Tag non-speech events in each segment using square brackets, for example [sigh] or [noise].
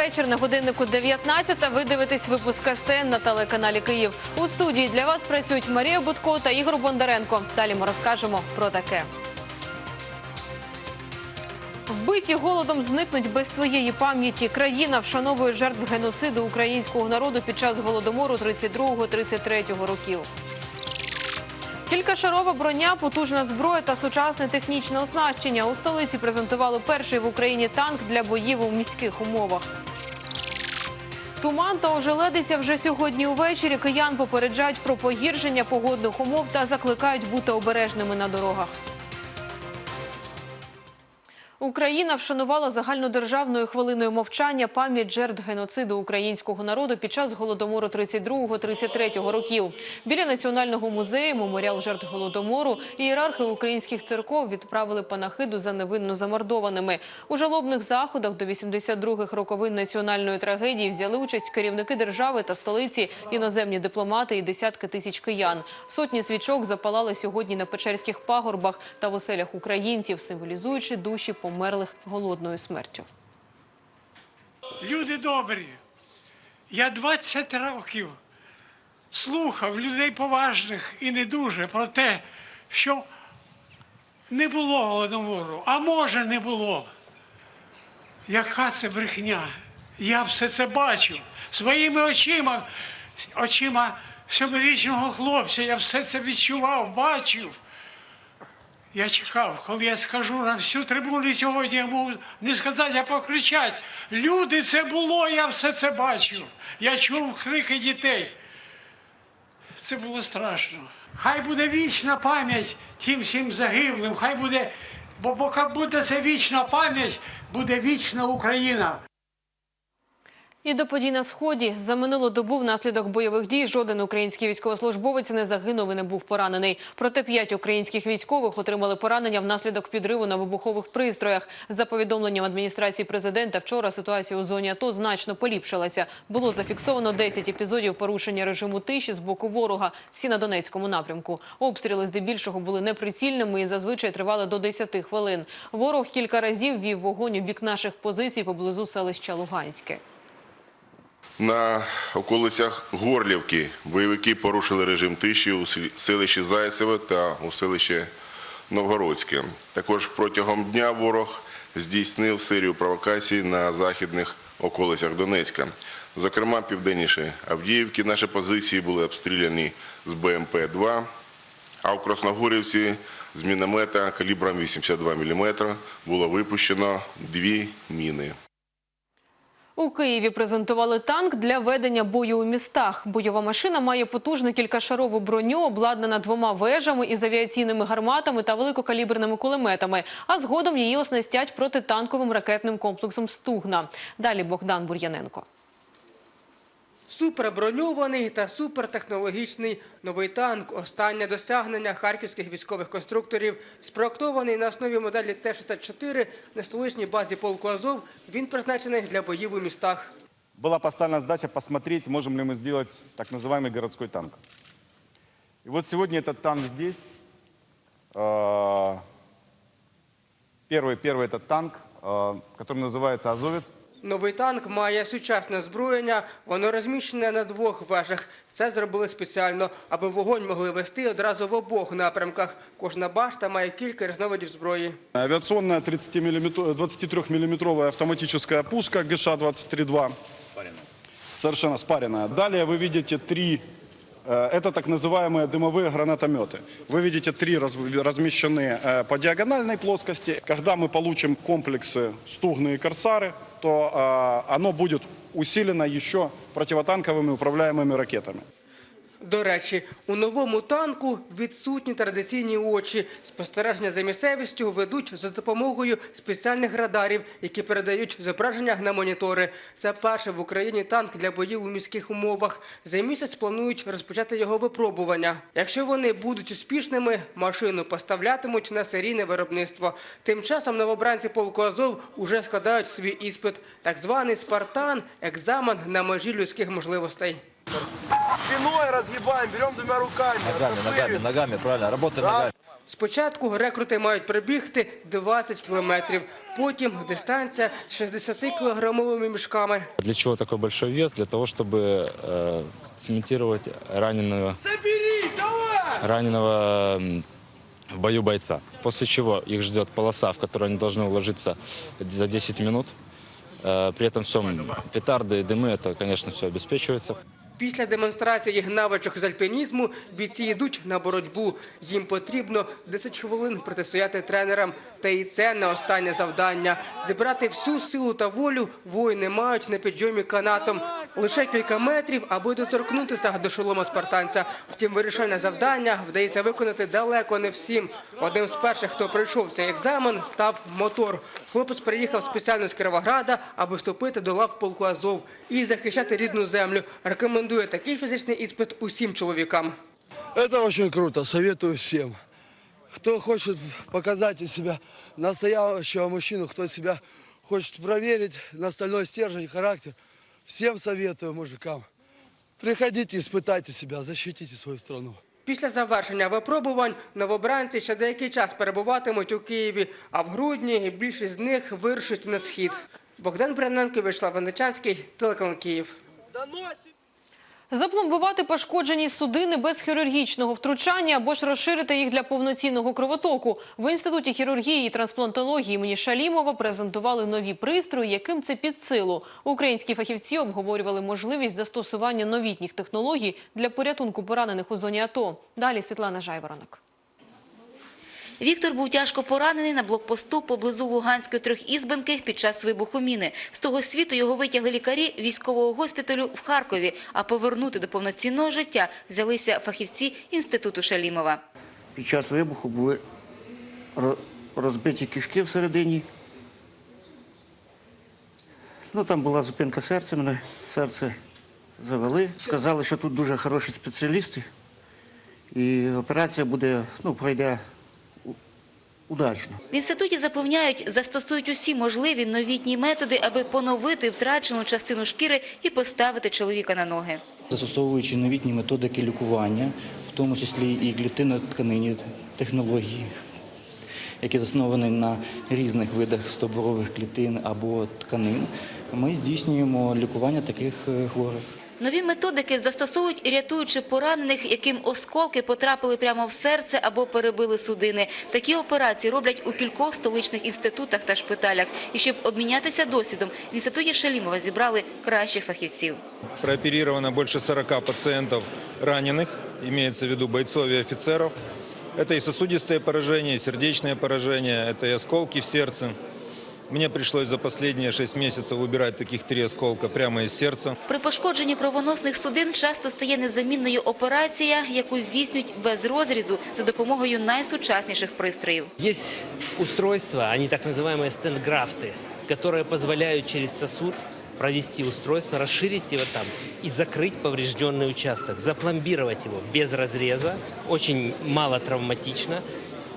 Вечір. На годиннику 19. Ви дивитесь випуск СТН на телеканалі Київ. У студії для вас працюють Марія Будко та Ігор Бондаренко. Далі ми розкажемо про таке. Вбиті голодом зникнуть без твоєї пам'яті. Країна вшановує жертв геноциду українського народу під час голодомору 32-33 років. Кількашарова броня, потужна зброя та сучасне технічне оснащення. У столиці презентували перший в Україні танк для боїв у міських умовах. Туман та ожеледиця вже сьогодні увечері. Киян попереджають про погіршення погодних умов та закликають бути обережними на дорогах. Україна вшанувала загальнодержавною хвилиною мовчання пам'ять жертв геноциду українського народу під час голодомору 32-33 років. Біля національного музею меморіал жертв голодомору ієрархи українських церков відправили панахиду за невинно замордованими. У жалобних заходах до 82-х роковин національної трагедії взяли участь керівники держави та столиці, іноземні дипломати і десятки тисяч киян. Сотні свічок запалали сьогодні на Печерських пагорбах та в оселях українців, символізуючи душі померлих голодною смертю. Люди добрі. Я 20 років слухав людей поважних і не дуже про те, що не було голодомору, а може не було. Яка це брехня? Я все це бачив своїми очима, очима семирічного хлопця. Я все це відчував, бачив. Я чекав, коли я скажу на всю трибуну сьогодні, я можу не сказати, а покричати. Люди, це було, я все це бачив. Я чув крики дітей. Це було страшно. Хай буде вічна пам'ять тим всім загиблим, хай буде, бо поки буде це вічна пам'ять, буде вічна Україна. І до подій на сході за минулу добу внаслідок бойових дій жоден український військовослужбовець не загинув і не був поранений. Проте п'ять українських військових отримали поранення внаслідок підриву на вибухових пристроях. За повідомленням адміністрації президента, вчора ситуація у зоні АТО значно поліпшилася. Було зафіксовано 10 епізодів порушення режиму тиші з боку ворога. Всі на Донецькому напрямку. Обстріли здебільшого були неприцільними і зазвичай тривали до 10 хвилин. Ворог кілька разів вів вогонь у бік наших позицій поблизу селища Луганське. На околицях Горлівки бойовики порушили режим тиші у селищі Зайцеве та у селищі Новгородське. Також протягом дня ворог здійснив серію провокацій на західних околицях Донецька. Зокрема, південніше Авдіївки наші позиції були обстріляні з БМП-2, а в Красногорівці з міномета калібром 82 мм було випущено дві міни. У Києві презентували танк для ведення бою у містах. Бойова машина має потужну кількашарову броню, обладнана двома вежами із авіаційними гарматами та великокаліберними кулеметами. А згодом її оснастять протитанковим ракетним комплексом «Стугна». Далі Богдан Бур'яненко. Суперброньований та супертехнологічний новий танк. Останнє досягнення харківських військових конструкторів. Спроектований на основі моделі Т-64 на столичній базі полку Азов. Він призначений для боїв у містах. была поставлена задача посмотреть, можем ли мы сделать так называемый городской танк. И вот сегодня этот танк здесь. Э, Первый, первый этот танк, э, который называется «Азовец». Новий танк має сучасне озброєння. Воно розміщене на двох вежах. Це зробили спеціально, аби вогонь могли вести одразу в обох напрямках. Кожна башта має кілька різновидів зброї. Авіаційна 23-мм автоматична пушка ГШ-23-2. Совершенно спаренная. Далее вы видите три, это так называемые дымовые гранатометы. Вы видите три раз- размещены э, по диагональной плоскости. Когда мы получим комплексы «Стугны» и «Корсары», то э, оно будет усилено еще противотанковыми управляемыми ракетами. До речі, у новому танку відсутні традиційні очі. Спостереження за місцевістю ведуть за допомогою спеціальних радарів, які передають зображення на монітори. Це перший в Україні танк для боїв у міських умовах. За місяць планують розпочати його випробування. Якщо вони будуть успішними, машину поставлятимуть на серійне виробництво. Тим часом новобранці полку Азов уже складають свій іспит, так званий Спартан, екзамен на межі людських можливостей. Спиной разгибаем, берем двумя руками. Ногами, ногами, ногами, правильно. Работаем ногами. Спочатку рекрути мають пробігти 20 кілометрів, потім дистанція з 60-кілограмовими мішками. Для чего такой большой вес? Для того, чтобы э, цементировать раненого, раненого м, в бою бойца. После чего их ждет полоса, в которую они должны уложиться за 10 минут. Э, при этом всем петарды и дымы, это, конечно, все обеспечивается. Після демонстрації їх навичок з альпінізму бійці йдуть на боротьбу. Їм потрібно 10 хвилин протистояти тренерам. Та і це не останнє завдання. Зібрати всю силу та волю воїни мають на підйомі канатом. Лише кілька метрів, аби доторкнутися до шолома спартанця. Втім, вирішальне завдання вдається виконати далеко не всім. Одним з перших, хто пройшов цей екзамен, став мотор. Хлопець приїхав спеціально з Кіровограда, аби вступити до лав полку Азов і захищати рідну землю. Рекомендує такий фізичний іспит усім чоловікам. Это очень круто, советую всем. Кто хочет показать из себя настоящего мужчину, кто себя хочет проверить на стальной стержень, характер, всем советую мужикам. Приходите, испытайте себя, защитите свою страну. Після завершення випробувань новобранці ще деякий час перебуватимуть у Києві, а в грудні більшість з них вирушить на схід. Богдан Бряненко, Вячеслав Венечанський, телеканал Київ. Запломбувати пошкоджені судини без хірургічного втручання або ж розширити їх для повноцінного кровотоку. В інституті хірургії і трансплантології імені Шалімова презентували нові пристрої, яким це під силу. Українські фахівці обговорювали можливість застосування новітніх технологій для порятунку поранених у зоні АТО. Далі Світлана Жайворонок. Віктор був тяжко поранений на блокпосту поблизу Луганської трьохізбинки під час вибуху міни. З того світу його витягли лікарі військового госпіталю в Харкові, а повернути до повноцінного життя взялися фахівці Інституту Шалімова. Під час вибуху були розбиті кишки всередині. Ну, там була зупинка серця, мене серце завели. Сказали, що тут дуже хороші спеціалісти, і операція буде, ну, пройде удачно. В інституті запевняють, застосують усі можливі новітні методи, аби поновити втрачену частину шкіри і поставити чоловіка на ноги. застосовуючи новітні методики лікування, в тому числі і клітинотканинні технології, які засновані на різних видах стоборових клітин або тканин, ми здійснюємо лікування таких е, хворих. Нові методики застосовують, рятуючи поранених, яким осколки потрапили прямо в серце або перебили судини. Такі операції роблять у кількох столичних інститутах та шпиталях. І щоб обмінятися досвідом, в інституті Шалімова зібрали кращих фахівців. Прооперировано больше 40 пациентов раненых, имеется в виду бойцов и офицеров. Это и сосудистые поражения, и сердечные поражения, это и осколки в сердце. Мне пришлось за последние 6 месяцев выбирать таких три осколка прямо из сердца. При пошкодженні кровоносних судин часто стає незамінною операція, яку здійснюють без розрізу за допомогою найсучасніших пристроїв. Есть устройства, они так называемые стенд-графты, которые позволяют через сосуд провести устройство, расширить его там и закрыть поврежденный участок, запломбировать его без разреза, очень мало травматично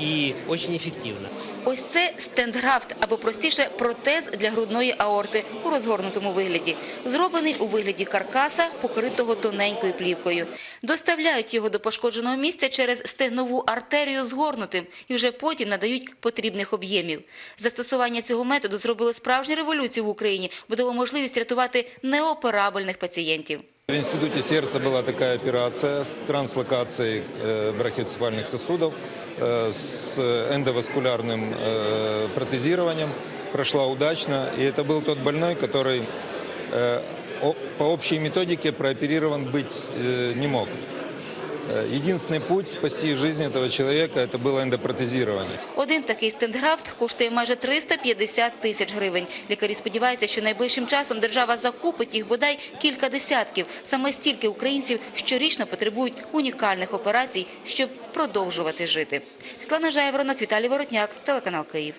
и очень эффективно. Ось це стендграфт, або простіше протез для грудної аорти у розгорнутому вигляді. Зроблений у вигляді каркаса, покритого тоненькою плівкою. Доставляють його до пошкодженого місця через стегнову артерію згорнутим і вже потім надають потрібних об'ємів. Застосування цього методу зробило справжню революцію в Україні, бо дало можливість рятувати неоперабельних пацієнтів. В институте сердца была такая операция с транслокацией э, брахиоцефальных сосудов, э, с эндоваскулярным э, протезированием. Прошла удачно, и это был тот больной, который э, о- по общей методике прооперирован быть э, не мог. Э, Единственный путь спасти жизнь этого человека – это было эндопротезирование. Один такий стендграфт коштує майже 350 тисяч гривень. Лікарі сподіваються, що найближчим часом держава закупить їх бодай кілька десятків. Саме стільки українців щорічно потребують унікальних операцій, щоб продовжувати жити. Світлана Жайворонок, Віталій Воротняк, телеканал Київ.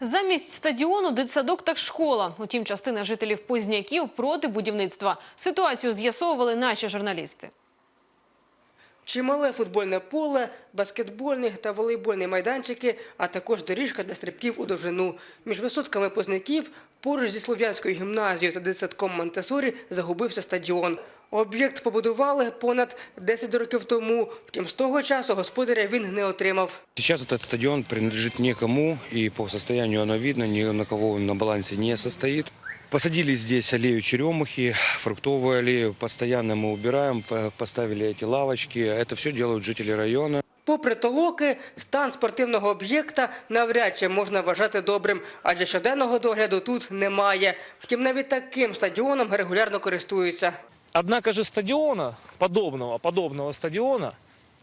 Замість стадіону дитсадок та школа. Утім, частина жителів Позняків проти будівництва. Ситуацію з'ясовували наші журналісти. Чимале футбольне поле, баскетбольні та волейбольні майданчики, а також доріжка для стрибків у довжину. Між висотками позняків поруч зі Слов'янською гімназією та дитсадком Монтесорі загубився стадіон. Об'єкт побудували понад 10 років тому. Втім, з того часу господаря він не отримав. Сейчас этот стадион принадлежит никому, и по состоянию оно видно, ни на кого он на балансе не состоит. Посадили здесь аллею черемухи, фруктовую аллею. Постоянно мы убираем, по- поставили эти лавочки. Это все делают жители района. Попри толоки, стан спортивного об'єкта навряд чи можна вважати добрим, адже щоденного догляду тут немає. Втім, навіть таким стадіоном регулярно користуються. Однако же стадиона, подобного, подобного стадиона,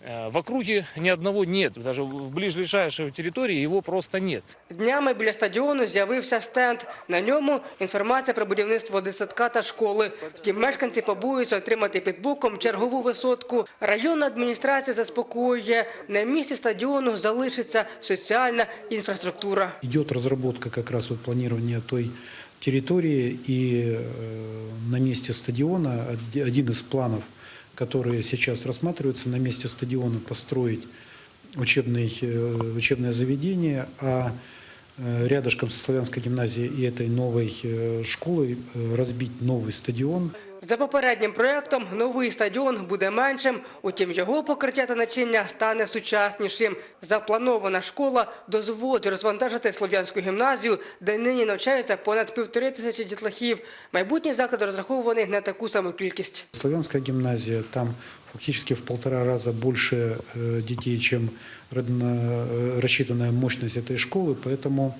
э, в округе ни одного нет. Даже в ближайшей территории его просто нет. Днями біля стадіону з'явився стенд. На ньому інформація про будівництво дитсадка та школи. Втім, мешканці побоюються отримати під боком чергову висотку. Районна адміністрація заспокоює, на місці стадіону залишиться соціальна інфраструктура. Идет разработка как раз вот планирования той территории, и э, на месте стадиона оди- один из планов, которые сейчас рассматриваются, на месте стадиона построить учебный, э, учебное заведение, а э, рядышком со славянской гимназией и этой новой школой разбить новый стадион, За попереднім проектом новий стадіон буде меншим, утім його покриття та начиння стане сучаснішим. Запланована школа дозволить розвантажити Слов'янську гімназію, де нині навчаються понад півтори тисячі дітлахів. Майбутній заклад розрахований на таку саму кількість. Славянская гимназия, там фактически в полтора раза больше э, детей, чем родно- э, рассчитанная мощность этой школы, поэтому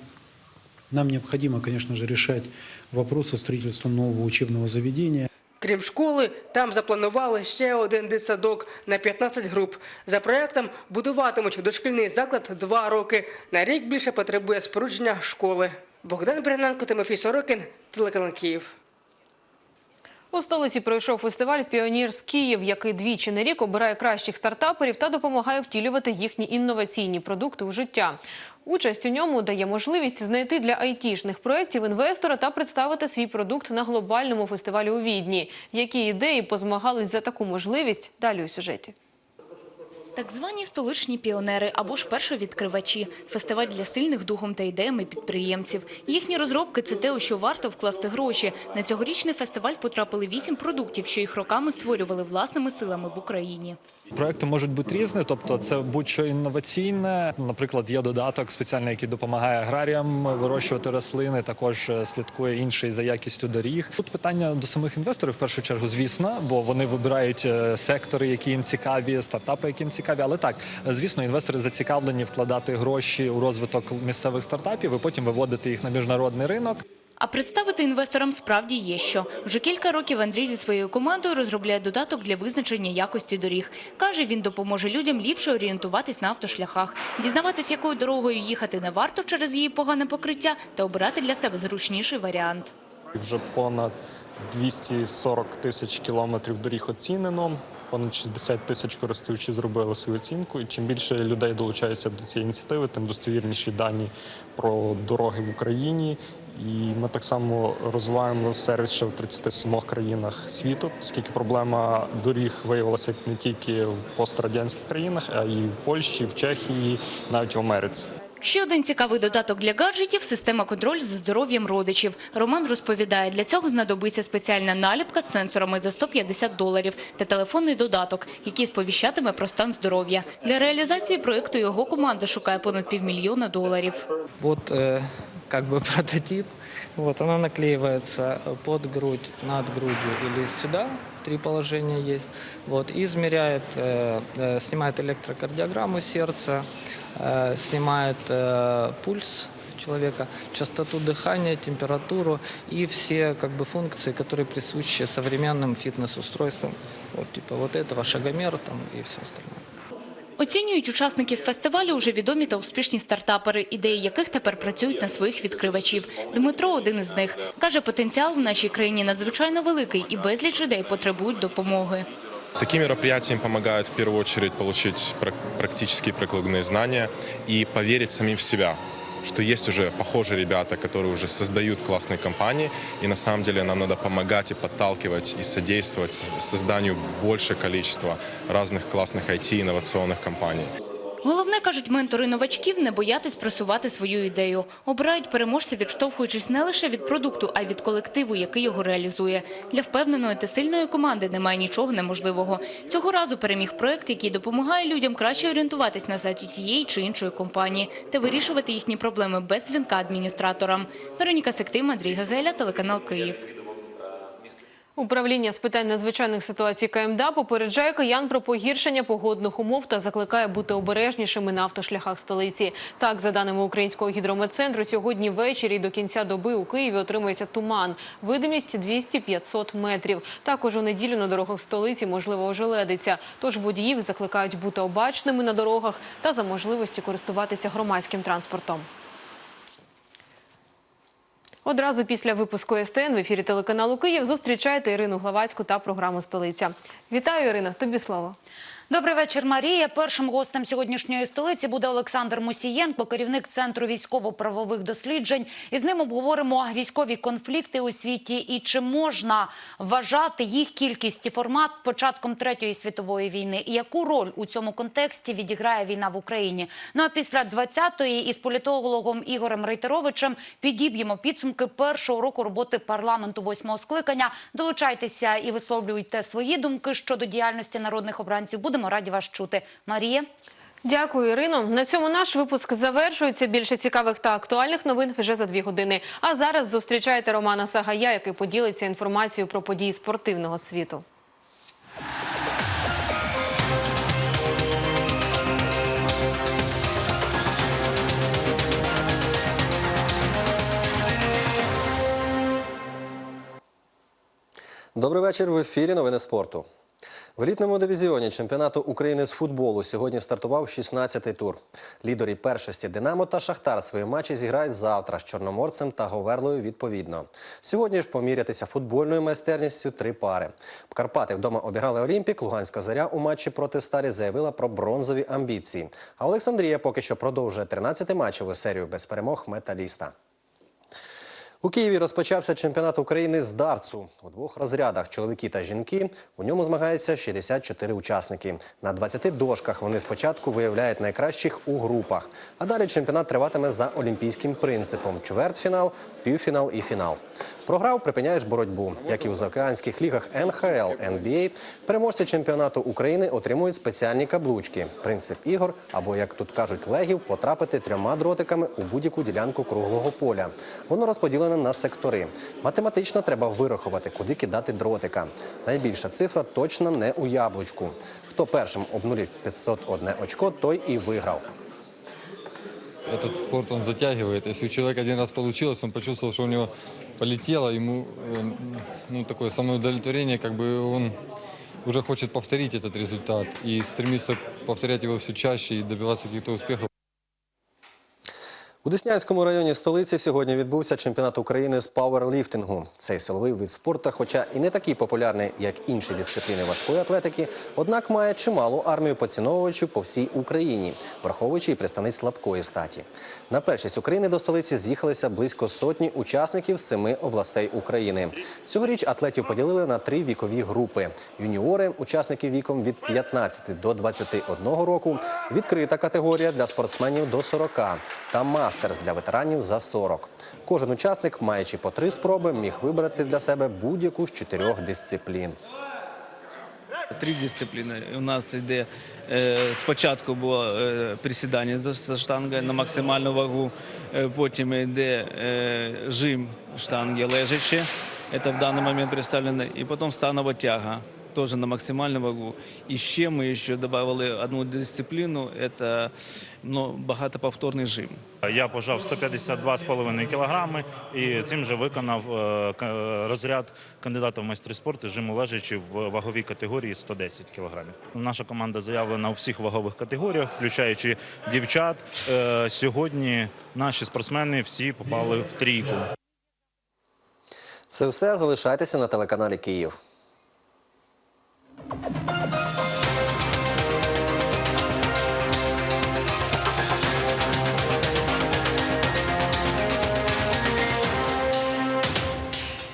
нам необходимо, конечно же, решать вопрос о строительстве нового учебного заведения. Крім школи, там запланували ще один дитсадок на 15 груп. За проектом будуватимуть дошкільний заклад два роки. На рік більше потребує спорудження школи. Богдан Бряненко, Тимофій Сорокін, телеканал Київ. У столиці пройшов фестиваль Піонір з Київ, який двічі на рік обирає кращих стартаперів та допомагає втілювати їхні інноваційні продукти у життя. Участь у ньому дає можливість знайти для айтішних проєктів інвестора та представити свій продукт на глобальному фестивалі у Відні. Які ідеї позмагались за таку можливість? Далі у сюжеті. Так звані столичні піонери або ж першовідкривачі – фестиваль для сильних духом та ідеями підприємців. Їхні розробки – це те, у що варто вкласти гроші. На цьогорічний фестиваль потрапили вісім продуктів, що їх роками створювали власними силами в Україні. Проекти можуть бути різні, тобто це будь-що інноваційне. Наприклад, є додаток спеціальний, який допомагає аграріям вирощувати рослини, також е, слідкує інший за якістю доріг. Тут питання до самих інвесторів в першу чергу, звісно, бо вони вибирають е, сектори, які їм цікаві, стартапи, які їм цікаві. Але так, звісно, інвестори зацікавлені вкладати гроші у розвиток місцевих стартапів і потім виводити їх на міжнародний ринок. А представити інвесторам справді є що. Вже кілька років Андрій зі своєю командою розробляє додаток для визначення якості доріг. Каже, він допоможе людям ліпше орієнтуватись на автошляхах, дізнаватись, якою дорогою їхати не варто через її погане покриття та обирати для себе зручніший варіант. Вже понад 240 тисяч кілометрів доріг оцінено. Понад 60 тисяч користувачів зробили свою оцінку. І чим більше людей долучається до цієї ініціативи, тим достовірніші дані про дороги в Україні. І ми так само розвиваємо сервіс ще в 37 країнах світу, оскільки проблема доріг виявилася не тільки в пострадянських країнах, а й в Польщі, в Чехії, навіть в Америці. Ще один цікавий додаток для гаджетів – система контролю за здоров'ям родичів. Роман розповідає, для цього знадобиться спеціальна наліпка з сенсорами за 150 доларів та телефонний додаток, який сповіщатиме про стан здоров'я. Для реалізації проєкту його команда шукає понад півмільйона доларів. Вот э, как бы [laughs] прототип. Вот она наклеивается под грудь, над грудью или сюда. Три положения есть. Вот, и измеряет, э, э, снимает электрокардиограмму сердца, э, снимает э, пульс человека, частоту дыхания, температуру и все как бы функции, которые присущи современным фитнес-устройствам. Вот типа вот этого шагомер там и все остальное. Оцінюють учасників фестивалю уже відомі та успішні стартапери, ідеї яких тепер працюють на своїх відкривачів. Дмитро – один із них. Каже, потенціал в нашій країні надзвичайно великий і безліч людей потребують допомоги. Такие мероприятия им помогают в первую очередь получить прак- практические прикладные знания и поверить самим в себя, что есть уже похожие ребята, которые уже создают классные компании, и на самом деле нам надо помогать и подталкивать и содействовать с- созданию большего количества разных классных IT-инновационных компаний. Головне, кажуть ментори новачків, не боятись просувати свою ідею. Обирають переможця, відштовхуючись не лише від продукту, а й від колективу, який його реалізує. Для впевненої та сильної команди немає нічого неможливого. Цього разу переміг проект, який допомагає людям краще орієнтуватись на сайті тієї чи іншої компанії та вирішувати їхні проблеми без дзвінка адміністраторам. Вероніка Сектим, Андрій Гагеля, телеканал Київ. Управління з питань надзвичайних ситуацій КМДА попереджає киян про погіршення погодних умов та закликає бути обережнішими на автошляхах столиці. Так, за даними Українського гідрометцентру, сьогодні ввечері до кінця доби у Києві отримується туман. Видимість 200-500 метрів. Також у неділю на дорогах столиці можливо ожеледиться. Тож водіїв закликають бути обачними на дорогах та за можливості користуватися громадським транспортом. Одразу після випуску СТН в ефірі телеканалу Київ зустрічайте Ірину Главацьку та програму Столиця. Вітаю, Ірина. Тобі слово. Добрий вечір, Марія. Першим гостем сьогоднішньої столиці буде Олександр Мусієнко, керівник центру військово-правових досліджень. І з ним обговоримо військові конфлікти у світі і чи можна вважати їх кількість і формат початком третьої світової війни, і яку роль у цьому контексті відіграє війна в Україні. Ну а після 20-ї із політологом Ігорем Рейтеровичем підіб'ємо підсумки першого року роботи парламенту восьмого скликання. Долучайтеся і висловлюйте свої думки щодо діяльності народних обранців. Будемо раді вас чути. Марія. Дякую, Ірино. На цьому наш випуск завершується. Більше цікавих та актуальних новин вже за дві години. А зараз зустрічайте Романа Сагая, який поділиться інформацією про події спортивного світу. Добрий вечір. В ефірі новини спорту. В елітному дивізіоні чемпіонату України з футболу сьогодні стартував 16-й тур. Лідери першості Динамо та Шахтар свої матчі зіграють завтра з Чорноморцем та Говерлою відповідно. Сьогодні ж помірятися футбольною майстерністю три пари. Карпати вдома обіграли Олімпік. Луганська заря у матчі проти Старі заявила про бронзові амбіції. А Олександрія поки що продовжує 13-матчеву серію без перемог металіста. У Києві розпочався чемпіонат України з дартсу. У двох розрядах чоловіки та жінки. У ньому змагаються 64 учасники. На 20 дошках вони спочатку виявляють найкращих у групах. А далі чемпіонат триватиме за олімпійським принципом: чвертьфінал, півфінал і фінал. Програв припиняєш боротьбу. Як і у заокеанських лігах НХЛ, НБА, переможці чемпіонату України отримують спеціальні каблучки. Принцип ігор, або як тут кажуть, легів, потрапити трьома дротиками у будь-яку ділянку круглого поля. Воно розподілене на сектори. Математично треба вирахувати, куди кидати дротика. Найбільша цифра точно не у яблучку. Хто першим обнулить 501 очко, той і виграв. Этот спорт он затягивает. Если у человека один раз получилось, он почувствовал, что у него полетело, ему э, ну, такое самоудовлетворение, как бы он уже хочет повторить этот результат и стремится повторять его все чаще и добиваться каких-то успехов. У Деснянському районі столиці сьогодні відбувся чемпіонат України з пауерліфтингу. Цей силовий вид спорту, хоча і не такий популярний, як інші дисципліни важкої атлетики, однак має чималу армію поціновувачів по всій Україні, враховуючи і представниць слабкої статі. На першість України до столиці з'їхалися близько сотні учасників з семи областей України. Цьогоріч атлетів поділили на три вікові групи: юніори, учасники віком від 15 до 21 року, відкрита категорія для спортсменів до 40 та мастерс для ветеранів за 40. Кожен учасник, маючи по три спроби, міг вибрати для себе будь-яку з чотирьох дисциплін. Три дисципліни. У нас йде е, спочатку було е, присідання за, штангою на максимальну вагу, е, потім йде жим штанги лежачи, це в даний момент представлено, і потім станова тяга. Теж на максимальну вагу. І ще ми ще додали одну дисципліну це ну, багатоповторний жим. Я пожав 152,5 кілограми і цим же виконав е, розряд кандидата в майстри спорту жиму лежачи в ваговій категорії 110 кілограмів. Наша команда заявлена у всіх вагових категоріях, включаючи дівчат. Е, Сьогодні наші спортсмени всі попали в трійку. Це все залишайтеся на телеканалі Київ. Thank you.